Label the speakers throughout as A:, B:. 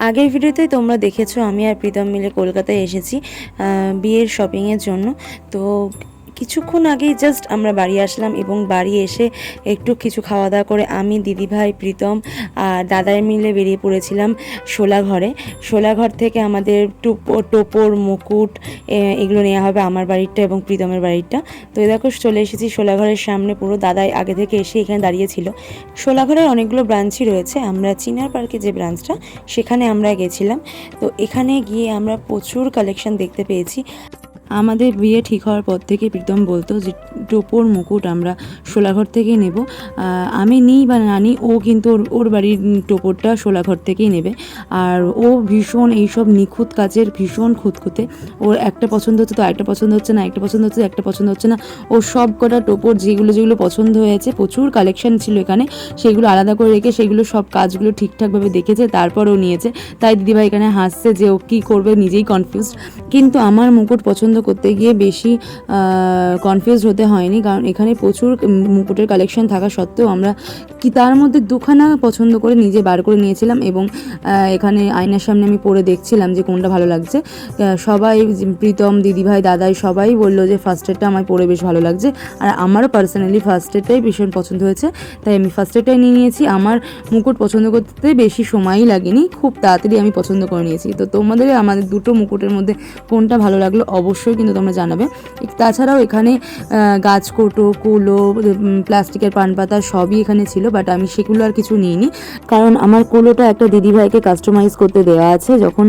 A: আগের ভিডিওতে তোমরা দেখেছ আমি আর প্রীতম মিলে কলকাতায় এসেছি বিয়ের শপিংয়ের জন্য। তো কিছুক্ষণ আগেই জাস্ট আমরা বাড়ি আসলাম এবং বাড়ি এসে একটু কিছু খাওয়া দাওয়া করে আমি, দিদিভাই, প্রীতম আর দাদাই মিলে বেরিয়ে পড়েছিলাম শোলাঘরে। শোলাঘর থেকে আমাদের টুপো, টোপর, মুকুট এগুলো নেওয়া হবে আমার বাড়িটা এবং প্রীতমের বাড়িটা তো দেখো, চলে এসেছি শোলাঘরের সামনে। পুরো দাদাই আগে থেকে এসে এখানে দাঁড়িয়েছিল শোলাঘরের অনেকগুলো ব্রাঞ্চই রয়েছে। আমরা চিনার পার্কে যে ব্রাঞ্চটা, সেখানে আমরা গেছিলাম। তো এখানে গিয়ে আমরা প্রচুর কালেকশন দেখতে পেয়েছি। আমাদের বিয়ে ঠিক হওয়ার পর থেকে প্রীতম বলতো যে, টোপর মুকুট আমরা শোলাঘর থেকেই নেব। আমি নিই বা না নিই ও কিন্তু ওর ওর বাড়ির টোপরটা শোলাঘর থেকেই নেবে। আর ও ভীষণ এইসব নিখুঁত কাজের, ভীষণ খুঁতখুঁতে। ওর একটা পছন্দ হচ্ছে তো একটা পছন্দ হচ্ছে না, একটা পছন্দ হচ্ছে, একটা পছন্দ হচ্ছে না। ও সব কটা টোপর যেগুলো যেগুলো পছন্দ হয়েছে, প্রচুর কালেকশন ছিল এখানে। সেগুলো আলাদা করে রেখে সেগুলো সব কাজগুলো ঠিকঠাকভাবে দেখেছে, তারপর ও নিয়েছে। তাই দিদিভাই এখানে হাসছে যে, ও কী করবে নিজেই কনফিউজ কিন্তু আমার মুকুট পছন্দ করতে গিয়ে বেশি কনফিউজ হতে হয়নি। কারণ এখানে প্রচুর মুকুটের কালেকশন থাকা সত্ত্বেও আমরা কি তার মধ্যে দুখানা পছন্দ করে নিজে বার করে নিয়েছিলাম এবং এখানে আয়নার সামনে আমি পরে দেখছিলাম যে কোনটা ভালো লাগছে। সবাই প্রীতম, দিদিভাই, দাদাই সবাই বলল যে ফার্স্ট এডটা আমার পরে বেশ ভালো লাগছে। আর আমারও পার্সোনালি ফার্স্ট এডটাই ভীষণ পছন্দ হয়েছে। তাই আমি ফার্স্ট এডটাই নিয়ে নিয়েছি। আমার মুকুট পছন্দ করতে বেশি সময়ই লাগেনি। খুব তাড়াতাড়ি আমি পছন্দ করে নিয়েছি। তো তোমাদের আমাদের দুটো মুকুটের মধ্যে কোনটা ভালো লাগল অবশ্যই কিন্তু তোমরা জানাবে। তাছাড়াও এখানে গাছকৌটো, কুলো প্লাস্টিকের পান পাতা সবই এখানে ছিল বাট আমি সেগুলো আর কিছু নিইনি। কারণ আমার কুলোটা একটা দিদিভাইকে কাস্টমাইজ করতে দেওয়া আছে। যখন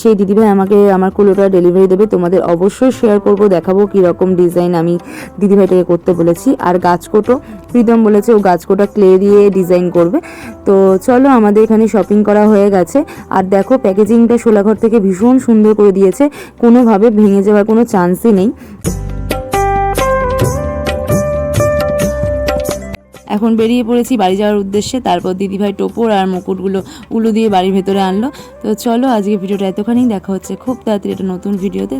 A: সেই দিদিভাই আমাকে, আমার কুলোটা ডেলিভারি দেবে, তোমাদের অবশ্যই শেয়ার করব, দেখাবো কীরকম ডিজাইন আমি দিদিভাইটাকে করতে বলেছি। আর গাছকোটো, প্রীতম বলেছে ও গাছকোটা ক্লে দিয়ে ডিজাইন করবে। তো চলো, আমাদের এখানে শপিং করা হয়ে গেছে। আর দেখো প্যাকেজিংটা শোলাঘর থেকে ভীষণ সুন্দর করে দিয়েছে। কোনোভাবে ভেঙে যাওয়ার কোনো চান্সই নেই। এখন বেরিয়ে পড়েছি বাড়ি যাওয়ার উদ্দেশ্যে। তারপর দিদিভাই টোপর আর মুকুটগুলো উলু দিয়ে বাড়ির ভেতরে আনলো। তো চলো আজকে ভিডিওটা এতখানি। দেখা হচ্ছে খুব তাড়াতাড়ি একটা নতুন ভিডিওতে।